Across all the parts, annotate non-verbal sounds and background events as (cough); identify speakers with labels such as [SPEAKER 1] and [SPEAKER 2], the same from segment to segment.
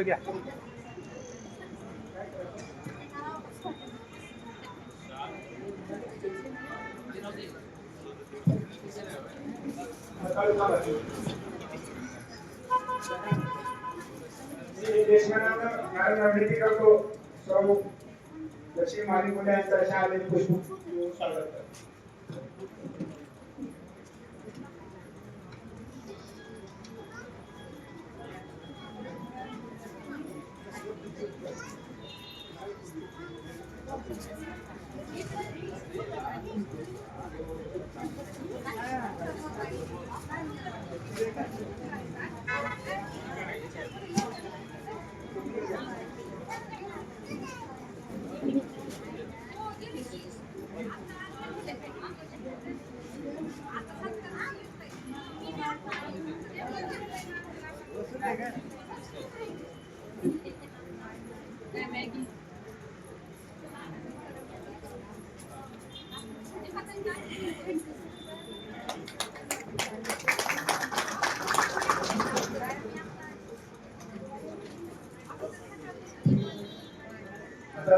[SPEAKER 1] 저기야. देशनारायण विनंती करतो लक्ष्मी मुंडे यांचा पुष्प स्वागत करतो.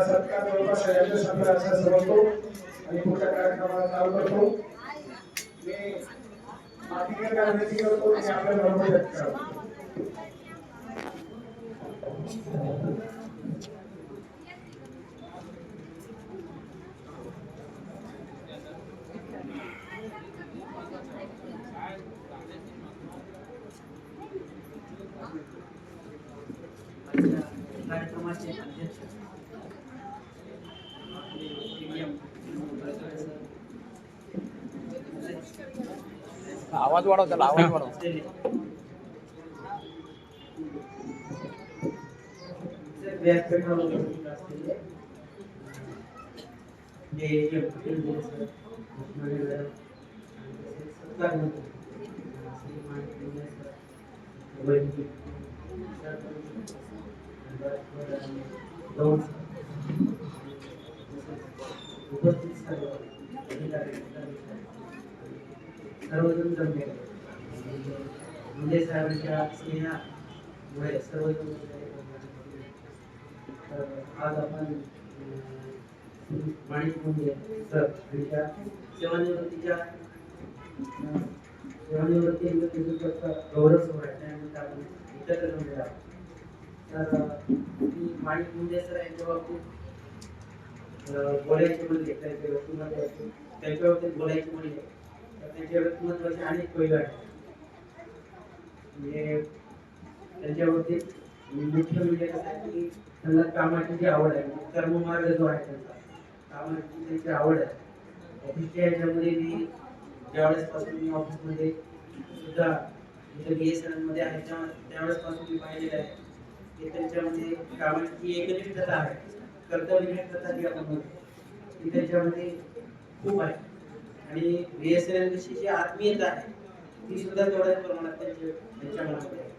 [SPEAKER 1] सत्कार जवळपास सगळ्यांच्या संपला असं समजतो आणि पुढच्या कार्यक्रमाला चालू करतो. मी मातीच्या विनंती करतो आणि आपल्या बरोबर करतो
[SPEAKER 2] कार्यक्रमाचे अध्यक्ष
[SPEAKER 3] आवाज वाढव त्याला आवाज वाढव.
[SPEAKER 2] व्यासपीठावर उपस्थित असलेले J M Pimple sir, Usmani madam, आणि तसेच सत्कार मंत्री, श्रीमान पिंपळे सर, वैद्य, सरपंच, नंबर आणि दोन उपस्थित सर्व अधिकारी, सर्वजण जमले आहेत. मुंडे साहेबांच्या स्नेहामुळे सर्वजण आज आपण माणिक मुंडे सर यांच्या सेवानिवृत्तीच्या सेवानिवृत्ती गौरव सोहळा त्यानिमित्त आपण एकत्र जमलेला आहोत मी माणिक मुंडे सर यांच्या बाबतीत बोलायचे म्हणले त्यांच्या व्यक्तिमत्व त्यांच्या बाबतीत बोलायचे म्हणले तर त्यांच्या व्यक्तिमत्वाचे अनेक पैलू आहेत म्हणजे त्यांच्या बाबतीत मुख्य म्हणजे कसं आहे की त्यांना कामाची जी आवड आहे कर्ममार्ग जो आहे त्यांचा कामाची त्यांची आवड आहे ऑफिसच्या याच्यामध्ये मी ज्यावेळेस पासून मी ऑफिसमध्ये सुद्धा इथं बी एस एनमध्ये आहे त्यावेळेसपासून त्यावेळेस पासून मी पाहिलेलं आहे की त्यांच्यामध्ये कामाची जी एकनिष्ठता आहे. कर्तव्यनिष्ठता जी आपण म्हणतो ती त्यांच्यामध्ये खूप आहे. आणि बी एस एन विषयी जी आत्मीयता आहे ती सुद्धा तेवढ्याच प्रमाणात त्यांच्या त्यांच्या मनामध्ये आहे.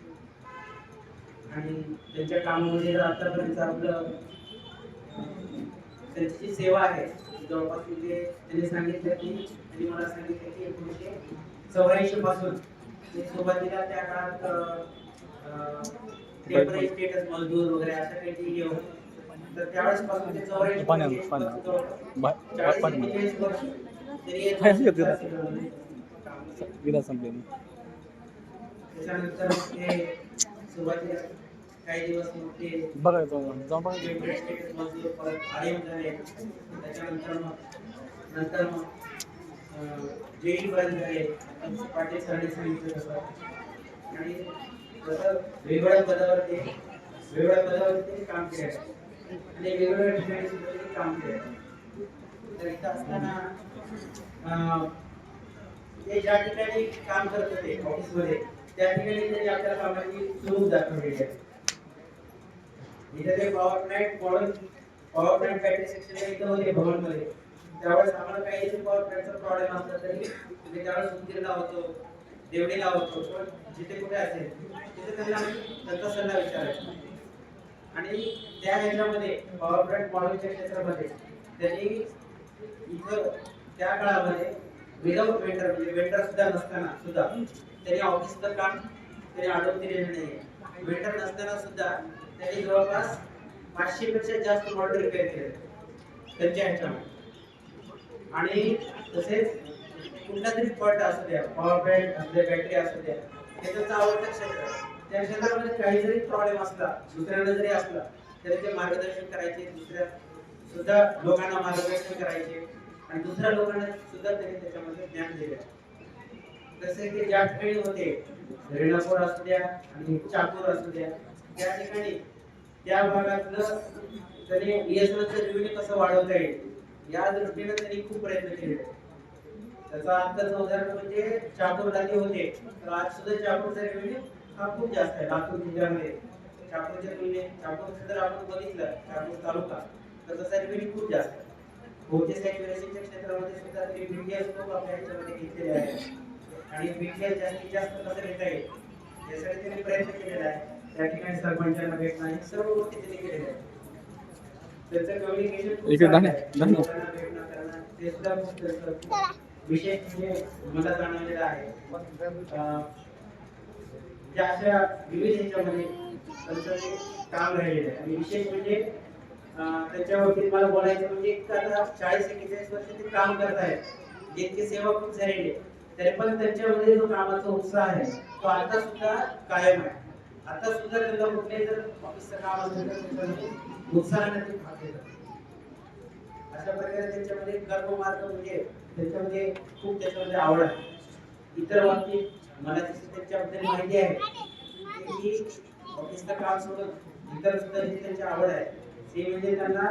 [SPEAKER 2] आणि त्यांच्या कामामध्ये आतापर्यंत आपलं त्यांची जी सेवा आहे जवळपास म्हणजे त्यांनी सांगितलं की त्यांनी मला सांगितलं की एकोणीसशे चौऱ्याऐंशी पासून सुरुवातीला त्या काळात टेंपररी स्टेटस मजदूर वगैरे अशा काही जे हे. तर त्यावेळेस पासून ते चौऱ्याऐंशी वर्ष. (laughs)
[SPEAKER 3] विधा संपले
[SPEAKER 2] त्याच्यानंतर मग ते सुरुवातीला काही दिवस मग ते
[SPEAKER 3] बघायचं जाऊन बघायचं.
[SPEAKER 2] वेगवेगळे स्टेटस मजदूर परत आर्यन झाले. त्याच्यानंतर मग नंतर मग जेई पर्यंत झाले पाटील सरांनी सांगितलं तसं आणि तसं वेगवेगळ्या पदावर ते वेगवेगळ्या पदावर ते काम केले आणि वेगवेगळ्या ठिकाणी सुद्धा ते काम केले तर इथं असताना ते ज्या ठिकाणी काम करत होते ऑफिसमध्ये त्या ठिकाणी त्यांनी आपल्या कामाची स्वरूप दाखवलेली आहे. इथे ते power plant model power plant battery section इथं होते भवनमध्ये. त्यावेळेस आम्हाला काही पॉवर प्लॅन्टचा प्रॉब्लेम असला तरी म्हणजे त्यावेळेस उत्तीर्ण होतो देवडी लावतो पण जिथे कुठे असेल तिथे त्यांना त्यांचा सल्ला विचारायचा आणि त्या ह्याच्यामध्ये पॉवर प्लांट मॉडेलच्या क्षेत्रामध्ये त्यांनी इथं त्या काळामध्ये विदाऊट वेंडर म्हणजे वेंडर सुद्धा नसताना सुद्धा त्यांनी ऑफिसचं काम त्यांनी आढळून दिलेलं नाही वेंडर नसताना सुद्धा त्यांनी जवळपास पाचशे पेक्षा जास्त मॉडेल रिपेअर केले त्यांच्या ह्याच्यामध्ये. आणि तसेच कुठला तरी पट असू द्या पॉवर बँक असू द्या बॅटरी असू द्या हे त्यांचं आवडतं क्षेत्र. त्या क्षेत्रामध्ये काही जरी प्रॉब्लेम असला दुसऱ्यांना जरी असला तरी ते मार्गदर्शन करायचे दुसऱ्या सुद्धा लोकांना मार्गदर्शन करायचे आणि दुसऱ्या लोकांना सुद्धा त्यांनी त्याच्यामध्ये ज्ञान दिले. जसे की ज्या ठिकाणी होते रेणापूर असू द्या आणि चाकूर असू द्या त्या ठिकाणी त्या भागातलं त्यांनी बीएसएनएलचं रेव्हेन्यू कसं वाढवता येईल या दृष्टीने त्यांनी खूप प्रयत्न केले. त्याचा आत्ताच उदाहरण म्हणजे चाकूर ते होते. तर आज सुद्धा चाकूरचा रेव्हेन्यू हा खूप जास्त आहे लातूर जिल्ह्यामध्ये. चाकूरच्या तुलनेत चाकूरचं जर आपण बघितलं चाकूर तालुका. तर तसा रेव्हेन्यू खूप जास्त आहे. बहुतेक सॅच्युरेशनच्या क्षेत्रामध्ये सुद्धा तरी बीटीएस खूप आपल्या ह्याच्यामध्ये घेतलेले आहे आणि बीटीएस जास्तीत जास्त कसं घेता येईल यासाठी त्यांनी प्रयत्न केलेला आहे त्या ठिकाणी सरपंचांना भेटणं हे सर्व गोष्टी त्यांनी केलेल्या आहेत. त्याचं कम्युनिकेशन भेटणं करणं ते सुद्धा खूप त्याचं विशेष म्हणजे मला जाणवलेलं आहे ज्या अशा विविध ह्याच्यामध्ये त्यांचं काम राहिलेलं आहे. आणि विशेष म्हणजे अं, मला बोलायचं म्हणजे आता चाळीस एक्केचाळीस वर्ष ते काम करत आहेत. जितकी सेवा खूप झालेली आहे तरी पण त्यांच्यामध्ये जो कामाचा उत्साह आहे तो आता सुद्धा कायम आहे. आता सुद्धा त्यांना कुठल्याही जर ऑफिसचं काम असेल तर उत्साहाने ते भाग घेतात. अशा प्रकारे त्यांच्यामध्ये कर्ममार्ग म्हणजे त्याच्यामध्ये खूप त्याच्यामध्ये आवड आहे. इतर बाबतीत मला जशी त्यांच्याबद्दल माहिती आहे. की ऑफिसचं काम सोडून इतर सुद्धा जी त्यांची आवड आहे. ते म्हणजे त्यांना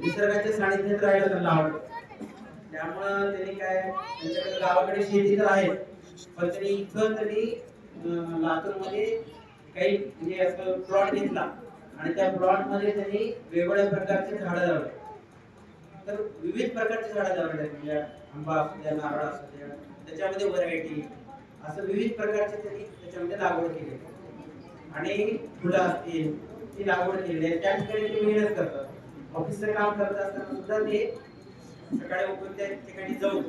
[SPEAKER 2] निसर्गाच्या सानिध्यात राहायला त्यांना आवडतं त्यामुळं त्यांनी काय त्यांच्याकडे गावाकडे शेती तर आहे. पण त्यांनी इथं तरी लातूरमध्ये काही म्हणजे असं प्लॉट घेतला. आणि त्या प्लॉटमध्ये त्यांनी वेगवेगळ्या प्रकारचे झाडं लावले. तर विविध प्रकारचे झाडं लावले म्हणजे आंबा असू द्या नारळ असू द्या त्याच्यामध्ये व्हरायटी असं विविध प्रकारचे त्यांनी त्याच्यामध्ये लागवड केली आणि फुलं असतील ती लागवड केलेली आहे. त्या ठिकाणी ते मेहनत करतात ऑफिसचं काम करत असताना सुद्धा ते सकाळी उठून त्या ठिकाणी जाऊन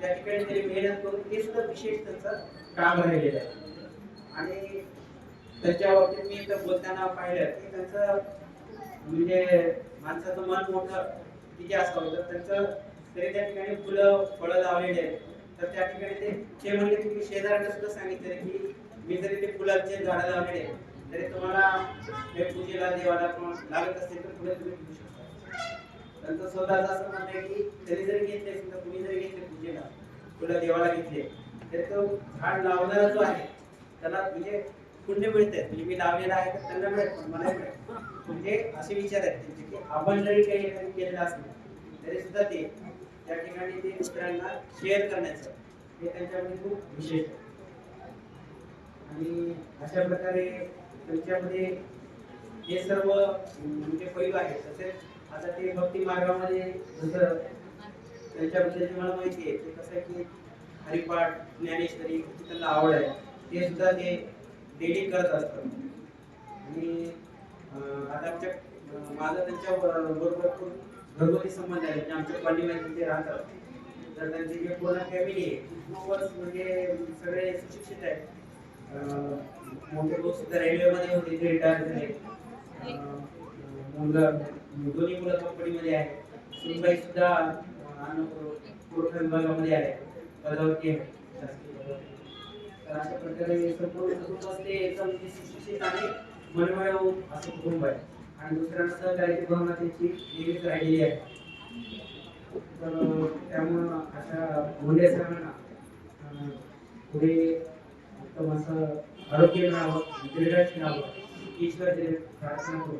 [SPEAKER 2] त्या ठिकाणी तरी मेहनत करून ते सुद्धा विशेष त्यांचं काम राहिलेलं आहे. आणि त्याच्या बाबतीत मी इथं बोलताना पाहिलं की त्यांचं म्हणजे माणसाचं मन मोठं किती असावं तर त्यांचं तरी त्या ठिकाणी फुलं फळं लावलेली आहेत. तर त्या ठिकाणी ते ते म्हणले तुम्ही शेजाऱ्यांना सुद्धा सांगितलं की मी जरी ते फुलांचे झाडं लावलेले आहेत, तरी तुम्हाला हे पूजेला देवाला पण लागत असेल तर पुढे तुम्ही घेऊ शकता. त्यांचं स्वतःचं असं म्हणणं आहे की तरी जरी घेतले असेल तर तुम्ही जरी घेतले पूजेला तुला देवाला घेतले तर तो झाड लावणारा जो आहे त्याला म्हणजे पुण्य मिळते म्हणजे मी लावलेला आहे तर त्यांना मिळेल पण मला मिळेल म्हणजे असे विचार आहेत त्यांचे की आपण जरी काही एखादं केलेलं असलं तरी सुद्धा ते त्या ठिकाणी ते दुसऱ्यांना शेअर करण्याचं हे त्यांच्यामध्ये खूप विशेष आहे. आणि अशा प्रकारे त्यांच्यामध्ये हे सर्व म्हणजे पैलू आहेत तसेच आता ते भक्ती मार्गामध्ये जसं त्यांच्याबद्दल मला माहिती आहे ते कसं आहे की हरिपाठ ज्ञानेश्वरी त्यांना आवड आहे ते सुद्धा ते डेली करत असतात. आणि आता आमच्या माझा त्यांच्या बरोबर खूप घरगुती संबंध आहे. म्हणजे आमच्या कॉलनीमध्ये ते राहतात तर त्यांची जे पूर्ण फॅमिली आहे खूपच म्हणजे सगळे सुशिक्षित आहेत. मोठे लोक सुद्धा रेल्वेमध्ये होते ते रिटायर झाले. मुलं दोन्ही मुलं कंपनीमध्ये आहेत. सुनबाई सुद्धा अं, पुरवठा विभागामध्ये आहे. पदावरती आहे. तर अशा प्रकारे संपूर्ण कुटुंब ते एकदम सुशिक्षित आहे मनमिळावू असं कुटुंब आहे. आणि दुसऱ्यांना सहकार्याची भावना त्यांची नेहमीच राहिलेली आहे. तर त्यामुळं अशा मुले सरांना पुढे उत्तम असं आरोग्य मिळावं दीर्घायुष्य मिळावं ईश्वर प्रार्थना करू.